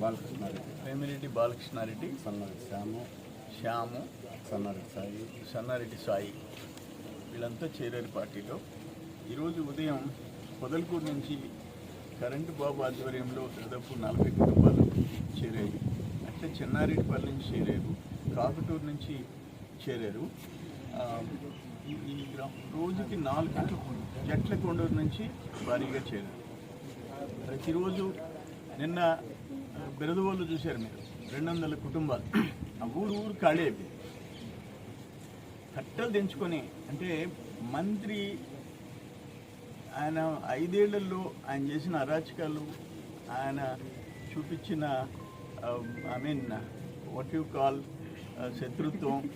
బాలకృష్ణారెడ్డి. పేమిరెడ్డి బాలకృష్ణారెడ్డి. సన్నారెడ్డి శ్యాము. శ్యాము. సన్నారెడ్డి సాయి. సన్నారెడ్డి సాయి. వీళ్ళంతా చేరారు పార్టీలో. ఈరోజు ఉదయం పొదలకూరు నుంచి కరెంటు బాబు ఆధ్వర్యంలో దాదాపు నలభై కుటుంబాలు చేరాయి అంటే చెన్నారెడ్డిపల్లి నుంచి చేరారు. కాకటూరు నుంచి చేరారు. ఈ రోజుకి నాలుగు జట్ల కొండూరు నుంచి భారీగా చేరారు. ప్రతిరోజు నిన్న బిరదవోళ్ళు చూశారు మీరు. రెండు వందల కుటుంబాలు. ఆ ఊరు ఊరు ఖాళీ అయిపోయింది. కట్టలు తెంచుకొని అంటే మంత్రి ఆయన ఐదేళ్ళలో ఆయన చేసిన అరాచకాలు ఆయన చూపించిన I mean what you call శత్రుత్వం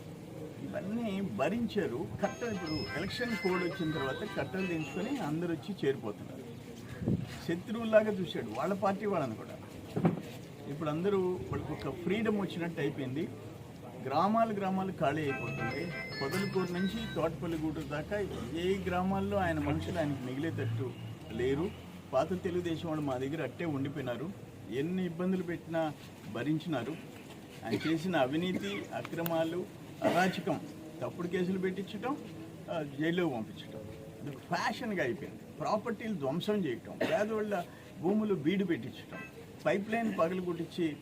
ఇవన్నీ భరించారు. కట్టలు ఇప్పుడు ఎలక్షన్ కోడ్ వచ్చిన తర్వాత కట్టలు తెంచుకొని అందరూ వచ్చి చేరిపోతున్నారు. శత్రువులాగా చూశాడు. వాళ్ళ పార్టీ వాళ్ళని కూడా. ఇప్పుడు అందరూ వాళ్ళకి ఒక ఫ్రీడమ్ వచ్చినట్టు అయిపోయింది. గ్రామాలు గ్రామాలు ఖాళీ అయిపోతుంది పొదలకూరు నుంచి తోటపల్లిగూడూరు దాకా ఏ గ్రామాల్లో ఆయన మనుషులు ఆయనకు మిగిలేటట్టు లేరు. పాత తెలుగుదేశం వాళ్ళు మా దగ్గర అట్టే ఉండిపోయినారు. ఎన్ని ఇబ్బందులు పెట్టినా భరించినారు. ఆయన చేసిన అవినీతి అక్రమాలు అరాచకం తప్పుడు కేసులు పెట్టించడం జైల్లో పంపించడం ఫ్యాషన్గా అయిపోయింది. ప్రాపర్టీలు ధ్వంసం చేయటం పేదవాళ్ళ భూములు బీడు పెట్టించటం. పైప్ లైన్ పగలు కొట్టించి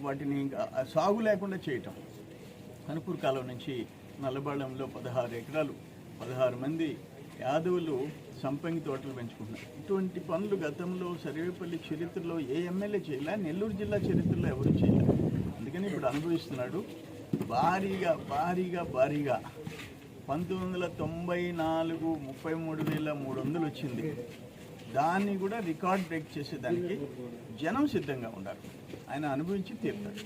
వాటిని ఇంకా, సాగు లేకుండా చేయటం. కనుపూర్ కాలం నుంచి నల్లబాళంలో పదహారు ఎకరాలు పదహారు మంది యాదవులు సంపంగి తోటలు పెంచుకుంటున్నారు. ఇటువంటి పనులు గతంలో సర్వేపల్లి చరిత్రలో ఏ ఎమ్మెల్యే చేయలే నెల్లూరు జిల్లా చరిత్రలో ఎవరు చేయలే. అందుకని ఇప్పుడు అనుభవిస్తున్నాడు. భారీగా భారీగా భారీగా పంతొమ్మిది వందల తొంభై నాలుగు ముప్పై మూడు వేల మూడు వందలు వచ్చింది. దాన్ని కూడా రికార్డ్ బ్రేక్ చేసేదానికి జనం సిద్ధంగా ఉండాలి. ఆయన అనుభవించి తీరుతాడు